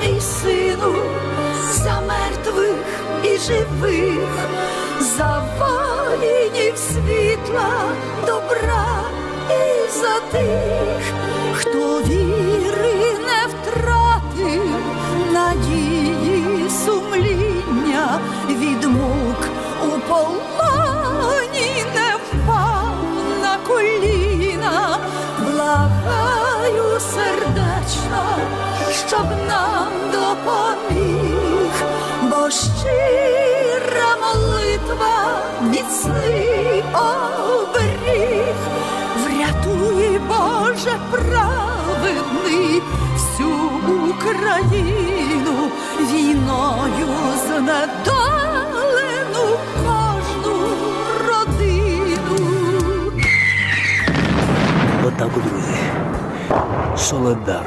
мій сину, за мертвих і живих, за воїнів світла, добра і за тих, хто віри не втратив, надії сумління від мук у полоні не впав на коліна, благаю сердечно, щира молитва, міцний оберіг, врятуй, Боже, праведний всю Україну війною знедолену кожну родину. Отак, от, друзі. Соледар.